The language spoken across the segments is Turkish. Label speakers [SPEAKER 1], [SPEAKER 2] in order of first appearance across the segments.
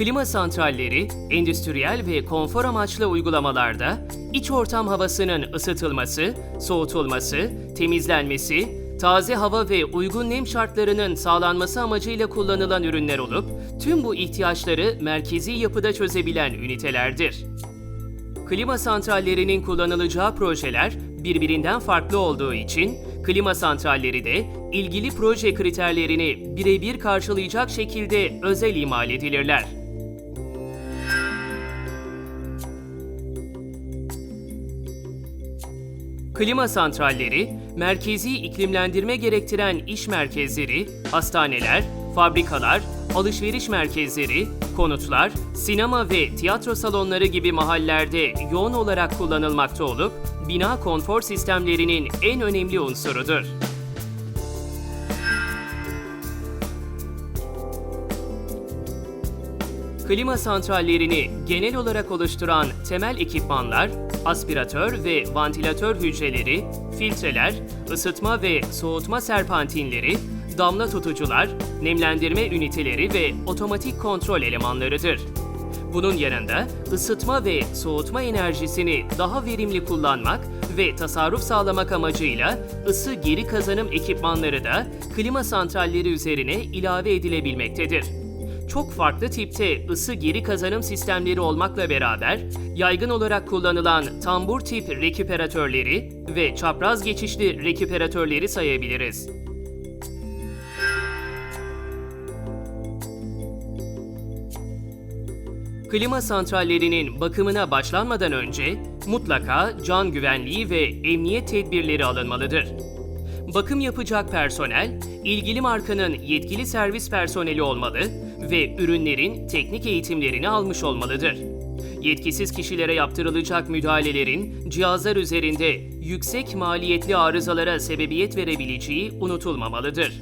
[SPEAKER 1] Klima santralleri, endüstriyel ve konfor amaçlı uygulamalarda iç ortam havasının ısıtılması, soğutulması, temizlenmesi, taze hava ve uygun nem şartlarının sağlanması amacıyla kullanılan ürünler olup, tüm bu ihtiyaçları merkezi yapıda çözebilen ünitelerdir. Klima santrallerinin kullanılacağı projeler birbirinden farklı olduğu için klima santralleri de ilgili proje kriterlerini birebir karşılayacak şekilde özel imal edilirler. Klima santralleri, merkezi iklimlendirme gerektiren iş merkezleri, hastaneler, fabrikalar, alışveriş merkezleri, konutlar, sinema ve tiyatro salonları gibi mahallerde yoğun olarak kullanılmakta olup, bina konfor sistemlerinin en önemli unsurudur. Klima santrallerini genel olarak oluşturan temel ekipmanlar, aspiratör ve vantilatör hücreleri, filtreler, ısıtma ve soğutma serpantinleri, damla tutucular, nemlendirme üniteleri ve otomatik kontrol elemanlarıdır. Bunun yanında ısıtma ve soğutma enerjisini daha verimli kullanmak ve tasarruf sağlamak amacıyla ısı geri kazanım ekipmanları da klima santralleri üzerine ilave edilebilmektedir çok farklı tipte ısı geri kazanım sistemleri olmakla beraber yaygın olarak kullanılan tambur tip reküperatörleri ve çapraz geçişli reküperatörleri sayabiliriz. Klima santrallerinin bakımına başlanmadan önce mutlaka can güvenliği ve emniyet tedbirleri alınmalıdır. Bakım yapacak personel, ilgili markanın yetkili servis personeli olmalı ve ürünlerin teknik eğitimlerini almış olmalıdır. Yetkisiz kişilere yaptırılacak müdahalelerin cihazlar üzerinde yüksek maliyetli arızalara sebebiyet verebileceği unutulmamalıdır.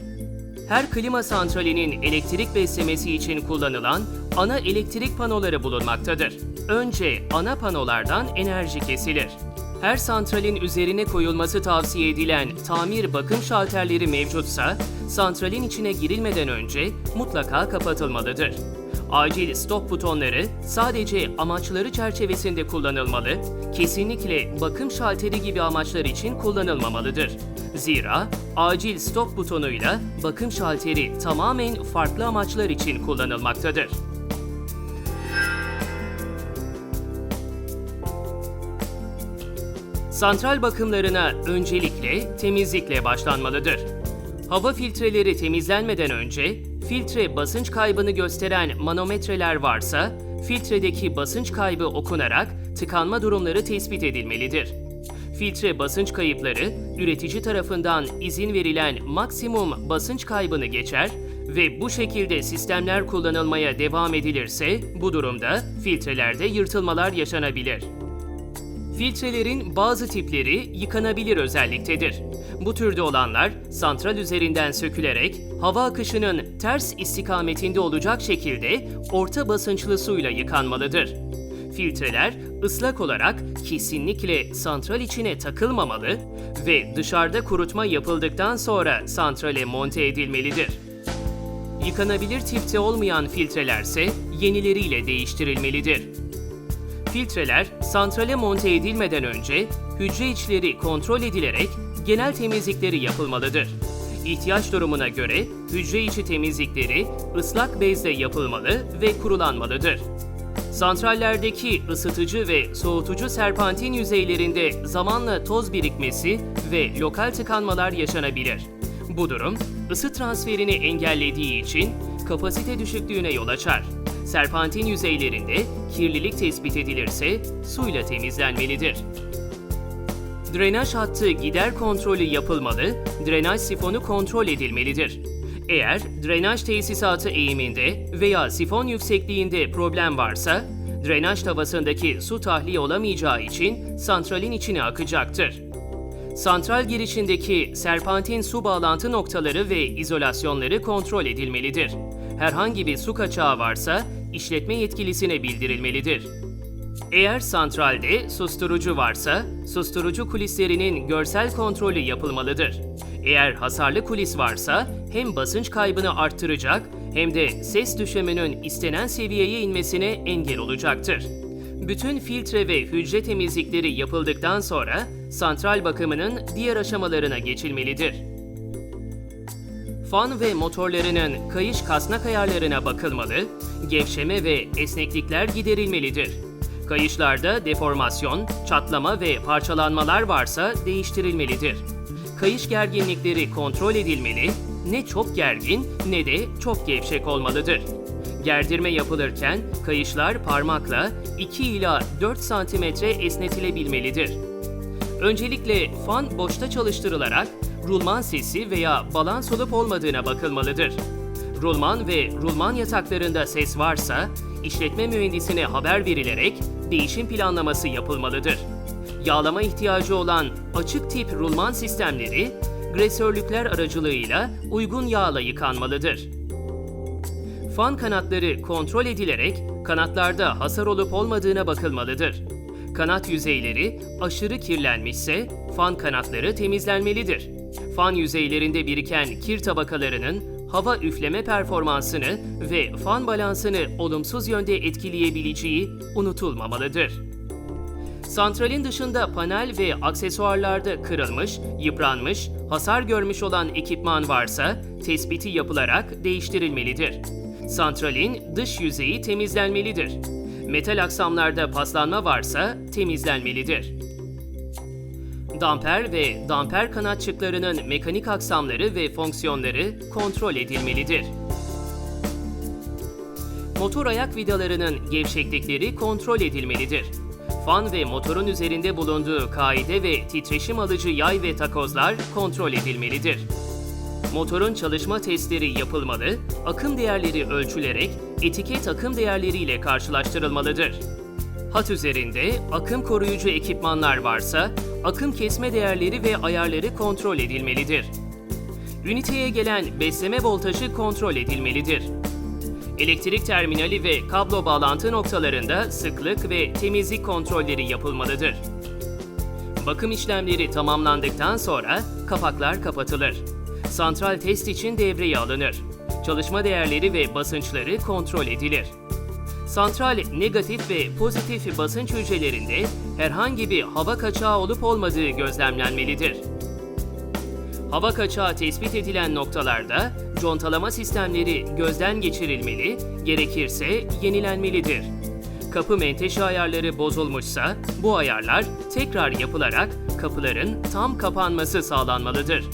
[SPEAKER 1] Her klima santralinin elektrik beslemesi için kullanılan ana elektrik panoları bulunmaktadır. Önce ana panolardan enerji kesilir. Her santralin üzerine koyulması tavsiye edilen tamir bakım şalterleri mevcutsa, santralin içine girilmeden önce mutlaka kapatılmalıdır. Acil stop butonları sadece amaçları çerçevesinde kullanılmalı, kesinlikle bakım şalteri gibi amaçlar için kullanılmamalıdır. Zira acil stop butonuyla bakım şalteri tamamen farklı amaçlar için kullanılmaktadır. Santral bakımlarına öncelikle temizlikle başlanmalıdır. Hava filtreleri temizlenmeden önce filtre basınç kaybını gösteren manometreler varsa filtredeki basınç kaybı okunarak tıkanma durumları tespit edilmelidir. Filtre basınç kayıpları üretici tarafından izin verilen maksimum basınç kaybını geçer ve bu şekilde sistemler kullanılmaya devam edilirse bu durumda filtrelerde yırtılmalar yaşanabilir. Filtrelerin bazı tipleri yıkanabilir özelliktedir. Bu türde olanlar santral üzerinden sökülerek hava akışının ters istikametinde olacak şekilde orta basınçlı suyla yıkanmalıdır. Filtreler ıslak olarak kesinlikle santral içine takılmamalı ve dışarıda kurutma yapıldıktan sonra santrale monte edilmelidir. Yıkanabilir tipte olmayan filtrelerse yenileriyle değiştirilmelidir. Filtreler santrale monte edilmeden önce hücre içleri kontrol edilerek genel temizlikleri yapılmalıdır. İhtiyaç durumuna göre hücre içi temizlikleri ıslak bezle yapılmalı ve kurulanmalıdır. Santrallerdeki ısıtıcı ve soğutucu serpantin yüzeylerinde zamanla toz birikmesi ve lokal tıkanmalar yaşanabilir. Bu durum ısı transferini engellediği için kapasite düşüklüğüne yol açar. Serpantin yüzeylerinde kirlilik tespit edilirse suyla temizlenmelidir. Drenaj hattı gider kontrolü yapılmalı, drenaj sifonu kontrol edilmelidir. Eğer drenaj tesisatı eğiminde veya sifon yüksekliğinde problem varsa, drenaj tavasındaki su tahliye olamayacağı için santralin içine akacaktır. Santral girişindeki serpantin su bağlantı noktaları ve izolasyonları kontrol edilmelidir. Herhangi bir su kaçağı varsa işletme yetkilisine bildirilmelidir. Eğer santralde susturucu varsa, susturucu kulislerinin görsel kontrolü yapılmalıdır. Eğer hasarlı kulis varsa hem basınç kaybını arttıracak hem de ses düşümünün istenen seviyeye inmesine engel olacaktır. Bütün filtre ve hücre temizlikleri yapıldıktan sonra santral bakımının diğer aşamalarına geçilmelidir. Fan ve motorlarının kayış kasnak ayarlarına bakılmalı, gevşeme ve esneklikler giderilmelidir. Kayışlarda deformasyon, çatlama ve parçalanmalar varsa değiştirilmelidir. Kayış gerginlikleri kontrol edilmeli, ne çok gergin ne de çok gevşek olmalıdır. Gerdirme yapılırken kayışlar parmakla 2 ila 4 cm esnetilebilmelidir. Öncelikle fan boşta çalıştırılarak rulman sesi veya balans olup olmadığına bakılmalıdır. Rulman ve rulman yataklarında ses varsa işletme mühendisine haber verilerek değişim planlaması yapılmalıdır. Yağlama ihtiyacı olan açık tip rulman sistemleri gresörlükler aracılığıyla uygun yağla yıkanmalıdır. Fan kanatları kontrol edilerek kanatlarda hasar olup olmadığına bakılmalıdır. Kanat yüzeyleri aşırı kirlenmişse fan kanatları temizlenmelidir. Fan yüzeylerinde biriken kir tabakalarının hava üfleme performansını ve fan balansını olumsuz yönde etkileyebileceği unutulmamalıdır. Santralin dışında panel ve aksesuarlarda kırılmış, yıpranmış, hasar görmüş olan ekipman varsa tespiti yapılarak değiştirilmelidir. Santralin dış yüzeyi temizlenmelidir. Metal aksamlarda paslanma varsa temizlenmelidir. Damper ve damper kanatçıklarının mekanik aksamları ve fonksiyonları kontrol edilmelidir. Motor ayak vidalarının gevşeklikleri kontrol edilmelidir. Fan ve motorun üzerinde bulunduğu kaide ve titreşim alıcı yay ve takozlar kontrol edilmelidir. Motorun çalışma testleri yapılmalı, akım değerleri ölçülerek etiket akım değerleriyle karşılaştırılmalıdır. Hat üzerinde akım koruyucu ekipmanlar varsa akım kesme değerleri ve ayarları kontrol edilmelidir. Üniteye gelen besleme voltajı kontrol edilmelidir. Elektrik terminali ve kablo bağlantı noktalarında sıklık ve temizlik kontrolleri yapılmalıdır. Bakım işlemleri tamamlandıktan sonra kapaklar kapatılır. Santral test için devreye alınır. Çalışma değerleri ve basınçları kontrol edilir. Santral negatif ve pozitif basınç hücrelerinde herhangi bir hava kaçağı olup olmadığı gözlemlenmelidir. Hava kaçağı tespit edilen noktalarda contalama sistemleri gözden geçirilmeli, gerekirse yenilenmelidir. Kapı menteşe ayarları bozulmuşsa bu ayarlar tekrar yapılarak kapıların tam kapanması sağlanmalıdır.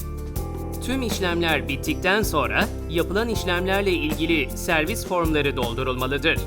[SPEAKER 1] Tüm işlemler bittikten sonra yapılan işlemlerle ilgili servis formları doldurulmalıdır.